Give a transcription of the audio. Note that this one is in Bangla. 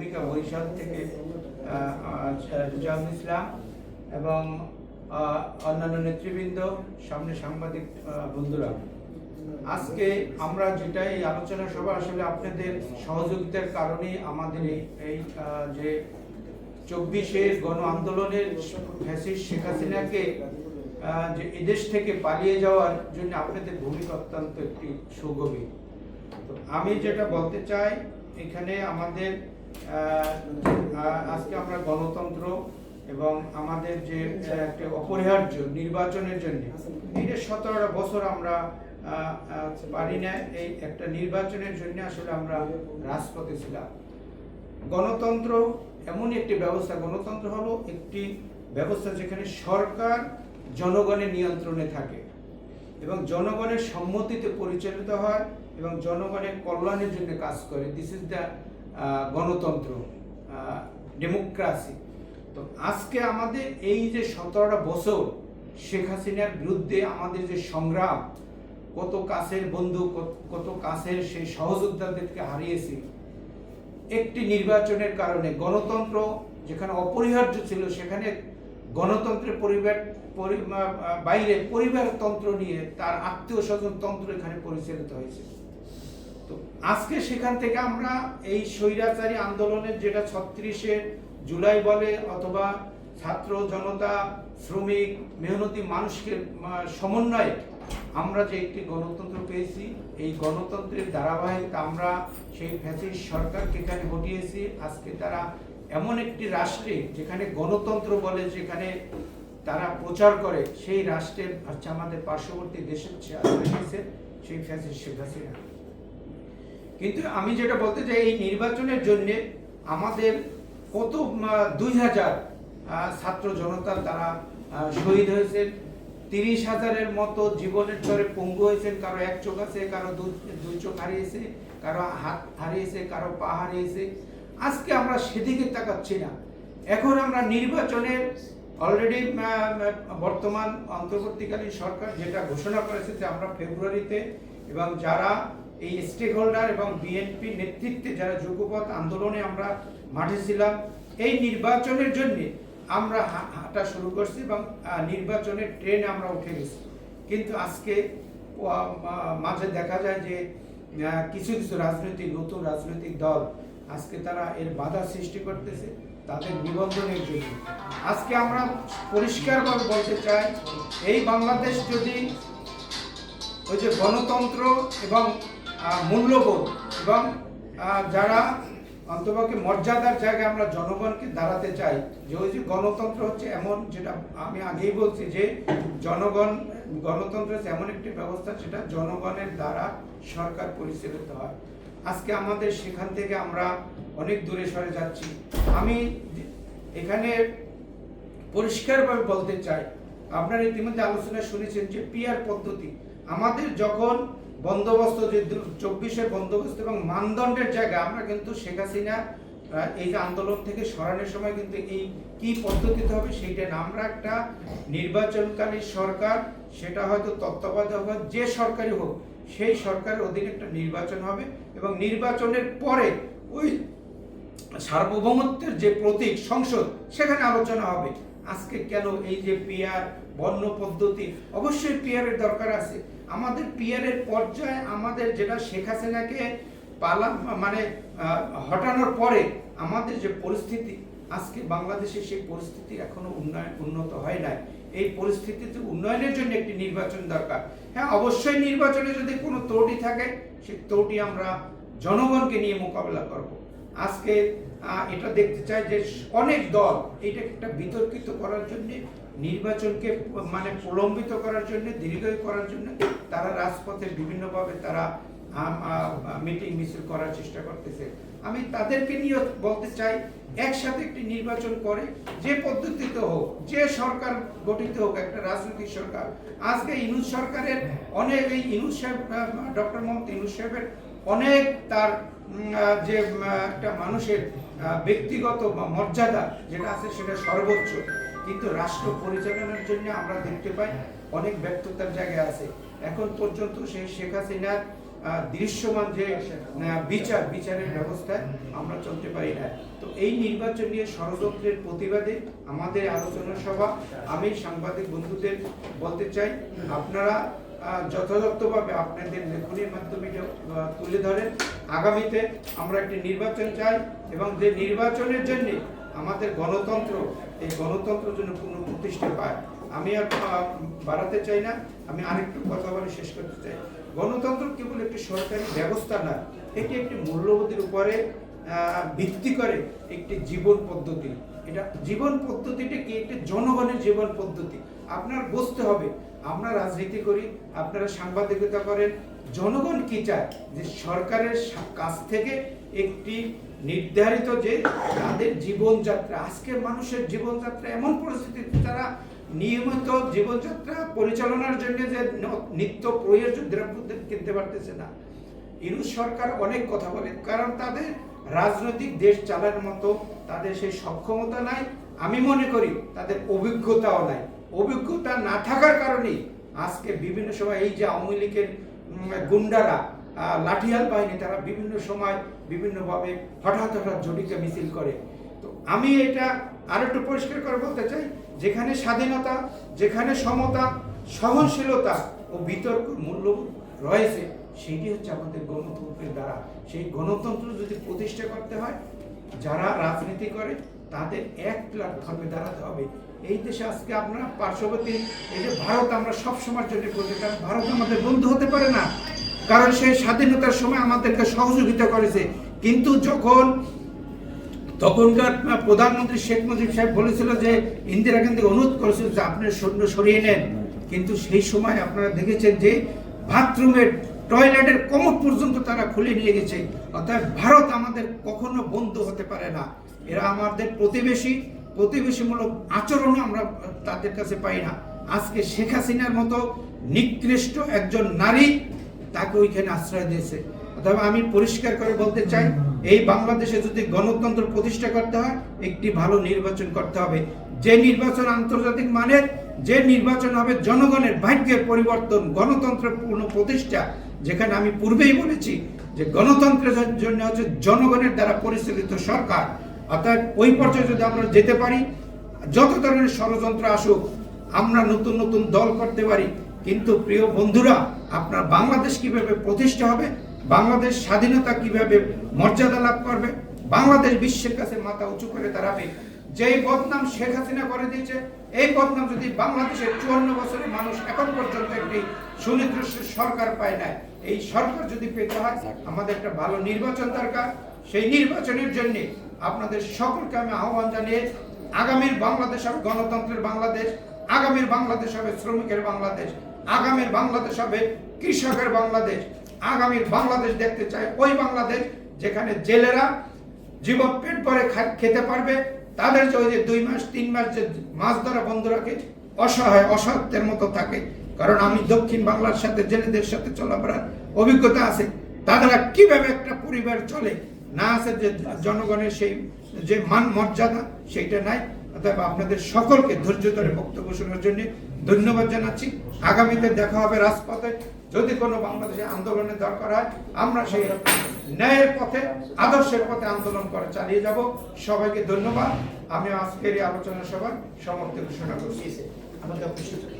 ভূমিকা বরিশাল থেকে আহ, ইসলাম এবং অন্যান্য নেতৃবৃন্দ সামনে সাংবাদিক বন্ধুরা। আজকে আমরা যেটা এই আলোচনা সভা আসলে আপনাদের সহযোগিতার কারণে আমাদের এই যে চব্বিশের গণ আন্দোলনের ফ্যাসিস্ট শেখ হাসিনাকে যে এদেশ থেকে পালিয়ে যাওয়ার জন্য আপনাদের ভূমিকা অত্যন্ত একটি সুগভীর। আমি যেটা বলতে চাই এখানে আমাদের আজকে আমরা গণতন্ত্র এবং আমাদের যে একটা অপরিহার্য নির্বাচনের জন্য এইটা সতেরোটা বছর আমরা পারি না, এই একটা নির্বাচনের জন্য আসলে আমরা রাজপথে ছিলাম। গণতন্ত্র এমন একটি ব্যবস্থা, গণতন্ত্র হলো একটি ব্যবস্থা যেখানে সরকার জনগণের নিয়ন্ত্রণে থাকে এবং জনগণের সম্মতিতে পরিচালিত হয় এবং জনগণের কল্যাণের জন্য কাজ করে। দিস ইজ দ্য গণতন্ত্র ডেমোক্রাসি তো আজকে আমাদের এই যে সতেরোটা বছর শেখ হাসিনার বিরুদ্ধে আমাদের যে সংগ্রাম, কত কাছের বন্ধু, কত- কাছের সেই সহযোদ্ধাদেরকে হারিয়েছি, একটি নির্বাচনের কারণে গণতন্ত্র যেখানে অপরিহার্য ছিল, সেখানে গণতন্ত্রের পরিবার, পরি- বাইরে পরিবারতন্ত্র নিয়ে তার আত্মীয় স্বজন তন্ত্র এখানে পরিচালিত হয়েছে। আজকে সেখান থেকে আমরা এই স্বৈরাচারী আন্দোলনের যেটা ছত্রিশে জুলাই বলে অথবা ছাত্র জনতা, শ্রমিক, মেহনতি মানুষকে সমন্বয়ে আমরা যে একটি গণতন্ত্র পেয়েছি, এই গণতন্ত্রের ধারাবাহিকতা আমরা সেই ফ্যাসিস্ট সরকারকে এখানে হটিয়েছি। আজকে তারা এমন একটি রাষ্ট্রে যেখানে গণতন্ত্র বলে যেখানে তারা প্রচার করে, সেই রাষ্ট্রের হচ্ছে আমাদের পার্শ্ববর্তী দেশের সেই ফ্যাসিস্ট শেখ হাসিনা কিন্তু আমি যেটা বলতে চাই, এই নির্বাচনের জন্যে আমাদের কত দুই হাজার ছাত্র জনতা তারা শহীদ হয়েছেন। তিরিশ হাজারের মতো জীবনের চরে পঙ্গু হয়েছেন। কারও এক চোখ আছে, কারও দুই চোখ হারিয়েছে, কারও হাত হারিয়েছে, কারও পা হারিয়েছে। আজকে আমরা সেদিকে তাকাচ্ছি না। এখন আমরা নির্বাচনের অলরেডি বর্তমান অন্তর্বর্তীকালীন সরকার যেটা ঘোষণা করেছে যে আমরা ফেব্রুয়ারিতে এবং যারা এই স্টেক হোল্ডার এবং বিএনপি নেতৃত্বে যারা যুগপথ আন্দোলনে আমরা মাঠে ছিলাম, এই নির্বাচনের জন্য আমরা হাঁটা শুরু করছি এবং নির্বাচনের ট্রেনে আমরা উঠে গেছি। কিন্তু আজকে মাঝে দেখা যায় যে কিছু কিছু রাজনৈতিক, নতুন রাজনৈতিক দল আজকে তারা এর বাধা সৃষ্টি করতেছে তাদের নিবন্ধনের জন্য। আজকে আমরা পরিষ্কারভাবে বলতে চাই, এই বাংলাদেশ যদি ওই যে গণতন্ত্র এবং মূল্যবোধ এবং যারা অন্তপক্ষে মর্যাদার জায়গায় আমরা জনগণকে দাঁড়াতে চাই, যে ওই যে গণতন্ত্র হচ্ছে এমন যেটা আমি আগেই বলছি যে জনগণ, গণতন্ত্র হচ্ছে এমন একটি ব্যবস্থা যেটা জনগণের দ্বারা সরকার পরিচালিত হয়। আজকে আমাদের সেখান থেকে আমরা অনেক দূরে সরে যাচ্ছি। আমি এখানে পরিষ্কারভাবে বলতে চাই, আপনারা ইতিমধ্যে আলোচনা শুনেছেন যে পিয়ার পদ্ধতি। আমাদের যখন বন্দোবস্ত যে চব্বিশের বন্দোবস্ত এবং মানদণ্ডের জায়গা, আমরা কিন্তু শেখ হাসিনা এই যে আন্দোলন থেকে সরানোর সময় কিন্তু এই কি পদ্ধতিতে হবে সেইটা না। আমরা একটা নির্বাচনকারী সরকার, সেটা হয়তো তত্ত্বাবধায়ক হোক যে সরকারি হোক, সেই সরকারের অধীনে একটা নির্বাচন হবে এবং নির্বাচনের পরে ওই সার্বভৌমত্বের যে প্রতীক সংসদ, সেখানে আলোচনা হবে। আজকে কেন এই যে পিয়ার বর্ণ পদ্ধতি অবশ্যই পিয়ারের দরকার আছে। আমাদের পিয়ারের পর্যায়ে আমাদের যেটা শেখ হাসিনাকে পালা মানে হটানোর পরে আমাদের যে পরিস্থিতি, আজকে বাংলাদেশে সেই পরিস্থিতি এখনও উন্নয়ন, উন্নত হয় নাই। এই পরিস্থিতিতে উন্নয়নের জন্য একটি নির্বাচন দরকার। হ্যাঁ অবশ্যই নির্বাচনে যদি কোনো ত্রুটি থাকে, সেই ত্রুটি আমরা জনগণকে নিয়ে মোকাবেলা করব। আজকে এটা দেখতে চাই যে অনেক দল এটা একটা বিতর্কিত করার জন্য নির্বাচনকে মানে প্রলম্বিত করার জন্য, দীর্ঘায়ু করার জন্য তারা রাজপথে বিভিন্নভাবে তারা মিটিং মিছিল করার চেষ্টা করতেছে। আমি তাদেরকে নিয়ে বলতে চাই, একসাথে একটি নির্বাচন করে, যে পদ্ধতিতে হোক, যে সরকার গঠিত হোক, একটা রাজনৈতিক সরকার। আজকে ইনুস সরকারের অনেক, এই ইনুস সাহেব ডক্টর মোহাম্মদ ইনুস সাহেবের অনেক তার যে একটা মানুষের ব্যক্তিগত মর্যাদা যেটা আছে সেটা সর্বোচ্চ। কিন্তু রাষ্ট্র পরিচালনার জন্য আমরা দেখতে পাই অনেক ব্যর্থতার জায়গায় আছে। এখন পর্যন্ত সেই শেখ হাসিনার দৃশ্যমান যে বিচার, বিচারের ব্যবস্থায় আমরা চলতে পারি না। তো এই নির্বাচন নিয়ে ষড়যন্ত্রের প্রতিবাদে আমাদের আলোচনা সভা, আমি সাংবাদিক বন্ধুদের বলতে চাই, আপনারা যথাযথভাবে আপনাদের লেখনের মাধ্যমে তুলে ধরেন। আগামীতে আমরা একটি নির্বাচন চাই এবং যে নির্বাচনের জন্য আমাদের গণতন্ত্র, এই গণতন্ত্র জন্য পূর্ণ প্রতিষ্ঠা পায়, আমি আর বাড়াতে চাই না, আমি আরেকটু কথা বলে শেষ করতে চাই। গণতন্ত্র কেবল একটি সরকারি ব্যবস্থা না, এটি একটি মূল্যবোধের উপরে ভিত্তি করে একটি জীবন পদ্ধতি। এটা জীবন পদ্ধতিটা কি? একটি জনগণের জীবন পদ্ধতি। আপনার বুঝতে হবে, আমরা রাজনীতি করি, আপনারা সাংবাদিকতা করেন, জনগণ কি চায়? যে সরকারের কাছ থেকে একটি নির্ধারিত যে তাদের জীবনযাত্রা, আজকের মানুষের জীবনযাত্রা এমন পরিস্থিতিতে তারা নিয়মিত জীবনযাত্রা পরিচালনার জন্য যে নিত্য প্রয়োজন দ্রব্য কিনতে পারতেছে না। ইউনুস সরকার অনেক কথা বলে, কারণ তাদের রাজনৈতিক দেশ চালানোর মতো তাদের সেই সক্ষমতা নাই। আমি মনে করি তাদের অভিজ্ঞতাও নাই। অভিজ্ঞতা না থাকার কারণেই আজকে বিভিন্ন সময় এই যে আওয়ামী লীগের গুন্ডারা লাঠিয়াল বাহিনী তারা বিভিন্ন সময় বিভিন্নভাবে হঠাৎ হঠাৎ জটিকা মিছিল করে। তো আমি এটা আর একটু পরিষ্কার করে বলতে চাই, যেখানে স্বাধীনতা, যেখানে সমতা, সহনশীলতা ও বিতর্ক মূল্যবোধ রয়েছে সেটি হচ্ছে আমাদের গণতন্ত্রের দ্বারা। সেই গণতন্ত্র যদি প্রতিষ্ঠা করতে হয়, যারা রাজনীতি করে, তাদের এক প্ল্যাটফর্মে দাঁড়াতে হবে। এই দেশে আজকে আমরা পার্শ্ববর্তী এই যে ভারত, আমরা সব সময়ের জন্য বলতে কারণ ভারত আমাদের বন্ধু হতে পারে না। কারণ সেই স্বাধীনতার সময় আমাদেরকে সহযোগিতা করেছে। কিন্তু যখন তখনকার প্রধানমন্ত্রী শেখ মুজিব সাহেব বলেছিল যে, ইন্দিরা গান্ধী অনুরোধ করেছিল যে আপনি সৈন্য সরিয়ে নেন। কিন্তু সেই সময় আপনারা দেখেছেন যে, বাথরুমের, টয়লেটের কমট পর্যন্ত তারা খুলে নিয়ে গেছে। অর্থাৎ ভারত আমাদের কখনো বন্ধু হতে পারে না। এরা আমাদের প্রতিবেশী। প্রতিবেশীমূলক আচরণও আমরা তাদের কাছে পাই না। আজকে শেখ হাসিনার মতো নিকৃষ্ট একজন নারী তাকে ওইখানে আশ্রয় দিয়েছে। অথবা আমি পরিষ্কার করে বলতে চাই, এই বাংলাদেশে যদি গণতন্ত্র প্রতিষ্ঠা করতে হয়, একটি ভালো নির্বাচন করতে হবে। যে নির্বাচন আন্তর্জাতিক মানের, যে নির্বাচন হবে জনগণের ভাগ্যের পরিবর্তন, গণতন্ত্রের পূর্ণ প্রতিষ্ঠা, যেখানে আমি পূর্বেই বলেছি যে গণতন্ত্রের জন্য হচ্ছে জনগণের দ্বারা পরিচালিত সরকার। অর্থাৎ ওই পর্যায়ে যদি আমরা যেতে পারি, যত ধরনের ষড়যন্ত্র আসুক, আমরা নতুন নতুন দল করতে পারি। কিন্তু প্রিয় বন্ধুরা আপনার বাংলাদেশ কীভাবে প্রতিষ্ঠা হবে, বাংলাদেশ স্বাধীনতা কীভাবে মর্যাদা লাভ করবে, বাংলাদেশ বিশ্বের কাছে মাথা উঁচু করে দাঁড়াবে। যেই বদনাম শেখ হাসিনা করে দিয়েছে, এই বদনাম যদি বাংলাদেশের চুয়ান্ন বছরের মানুষ এখন পর্যন্ত একটি সুনির্দিষ্ট সরকার পায় না এই সরকার যদি পেতে হয়, আমাদের একটা ভালো নির্বাচন দরকার। সেই নির্বাচনের জন্য আপনাদের সকলকে আমি আহ্বান জানিয়ে আগামীর বাংলাদেশ হবে গণতন্ত্রের বাংলাদেশ, আগামীর বাংলাদেশ হবে শ্রমিকের বাংলাদেশ। আগামীর বাংলাদেশ হবে কৃষকের বাংলাদেশ। আগামীর বাংলাদেশ দেখতে চাই ওই বাংলাদেশ যেখানে জেলেরা জীবন পেট ভরে খেতে পারবে। তাদের যে দুই মাস, তিন মাস যে মাছ ধরা বন্ধ রাখে, অসহায় অসহায়ত্বের মতো থাকে। কারণ আমি দক্ষিণ বাংলার সাথে, জেলেদের সাথে চলাফেরার অভিজ্ঞতা আছে। তারা কীভাবে একটা পরিবার চলে? না আছে যে জনগণের সেই, যে মান মর্যাদা, সেইটা নাই। অতএব আপনাদের সকলকে ধৈর্য ধরে বক্তব্য শোনার জন্য ধন্যবাদ জানাচ্ছি। আগামীতে দেখা হবে রাজপথে। যদি কোনো বাংলাদেশে আন্দোলনের দরকার হয়, আমরা সেই ন্যায়ের পথে, আদর্শের পথে আন্দোলন করে চালিয়ে যাব। সবাইকে ধন্যবাদ। আমি আজকের এই আলোচনা সভায় সমাপ্তি ঘোষণা করছি। আমাদের